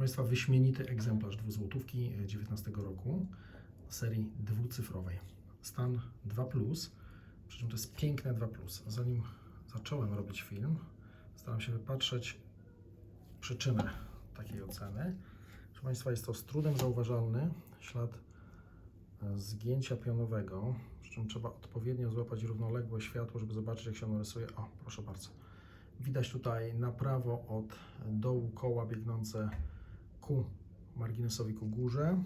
Państwa, wyśmienity egzemplarz dwuzłotówki 19 roku serii dwucyfrowej. Stan 2, przy czym to jest piękne 2. Zanim zacząłem robić film, staram się wypatrzeć przyczynę takiej oceny. Proszę Państwa, jest to z trudem zauważalny ślad e, zgięcia pionowego, przy czym trzeba odpowiednio złapać równoległe światło, żeby zobaczyć, jak się ono rysuje. O, proszę bardzo. Widać tutaj na prawo od dołu koła biegnące ku marginesowi ku górze.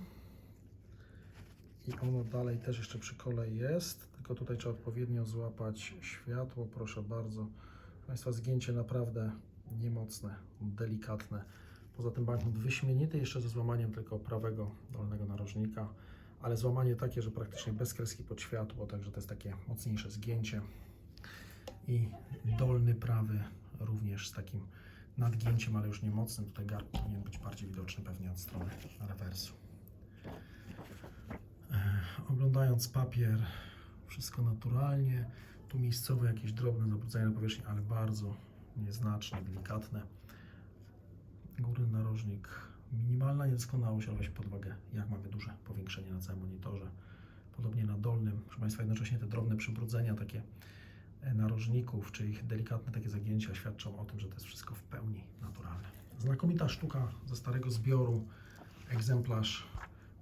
I ono dalej też jeszcze przy kole jest, tylko tutaj trzeba odpowiednio złapać światło, proszę bardzo. Państwa, zgięcie naprawdę niemocne, delikatne. Poza tym banknot wyśmienity jeszcze ze złamaniem tylko prawego dolnego narożnika, ale złamanie takie, że praktycznie bez kreski pod światło, także to jest takie mocniejsze zgięcie. I dolny prawy również z takim nadgięciem, ale już nie mocnym. Tutaj garb powinien być bardziej widoczny pewnie od strony rewersu. Oglądając papier, wszystko naturalnie. Tu miejscowe jakieś drobne zabrudzenia na powierzchni, ale bardzo nieznaczne, delikatne. Górny narożnik, minimalna niedoskonałość, ale weź pod uwagę, jak mamy duże powiększenie na całym monitorze. Podobnie na dolnym, proszę Państwa, jednocześnie te drobne przybrudzenia takie narożników, czy ich delikatne takie zagięcia świadczą o tym, że to jest wszystko w pełni naturalne. Znakomita sztuka ze starego zbioru, egzemplarz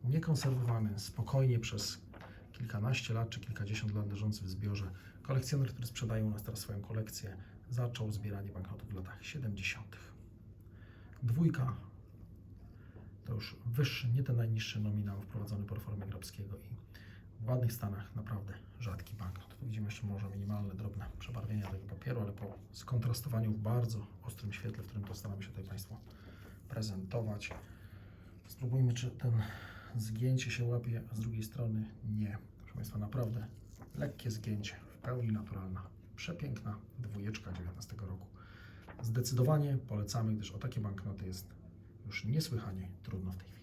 niekonserwowany, spokojnie przez kilkanaście lat czy kilkadziesiąt lat leżący w zbiorze. Kolekcjoner, który sprzedaje u nas teraz swoją kolekcję, zaczął zbieranie banknotów w latach 70. Dwójka to już wyższy, nie ten najniższy nominał wprowadzony po reformie Grabskiego i w ładnych stanach naprawdę rzadki jeszcze może minimalne, drobne przebarwienia tego papieru, ale po skontrastowaniu w bardzo ostrym świetle, w którym to staramy się tutaj Państwu prezentować. Spróbujmy, czy ten zgięcie się łapie, a z drugiej strony nie. Proszę Państwa, naprawdę lekkie zgięcie, w pełni naturalna, przepiękna dwójeczka 19 roku. Zdecydowanie polecamy, gdyż o takie banknoty jest już niesłychanie trudno w tej chwili.